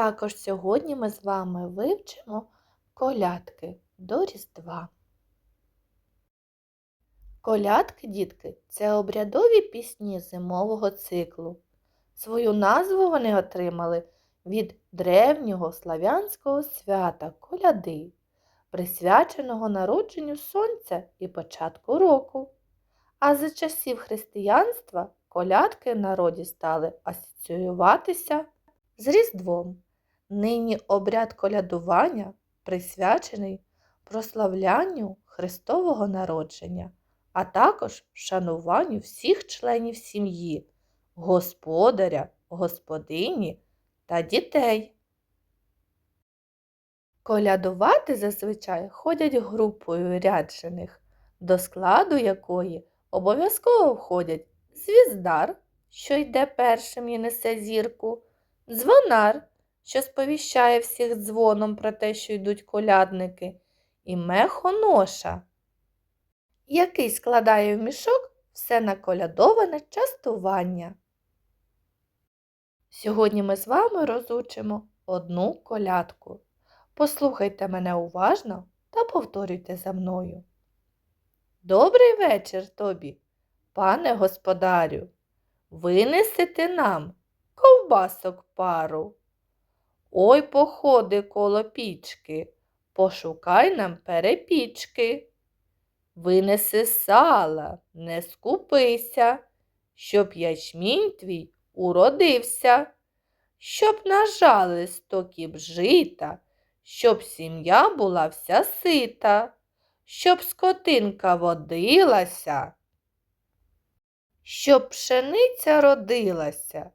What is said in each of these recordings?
також сьогодні ми з вами вивчимо колядки до Різдва. Колядки, дітки, це обрядові пісні зимового циклу. Свою назву вони отримали від древнього слав'янського свята коляди, присвяченого народженню сонця і початку року. А за часів християнства колядки народі стали асоціюватися з Різдвом. Нині обряд колядування присвячений прославлянню Христового народження, а також вшануванню всіх членів сім'ї, господаря, господині та дітей. Колядувати зазвичай ходять групою ряджених, до складу якої обов'язково входять звіздар, що йде першим і несе зірку, дзвонар, що сповіщає всіх дзвоном про те, що йдуть колядники, і мехоноша, який складає в мішок все наколядоване частування. Сьогодні ми з вами розучимо одну колядку. Послухайте мене уважно та повторюйте за мною. Добрий вечір тобі, пане господарю. Винесете нам ковбасок пару. Ой, походи коло пічки, пошукай нам перепічки. Винеси сала, не скупися, щоб ячмінь твій уродився, щоб нажали сто кіп жита, щоб сім'я була вся сита, щоб скотинка водилася, щоб пшениця родилася,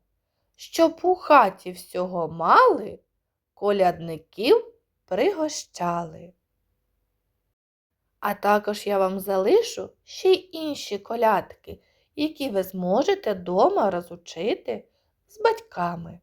щоб у хаті всього мали, колядників пригощали. А також я вам залишу ще й інші колядки, які ви зможете дома розучити з батьками.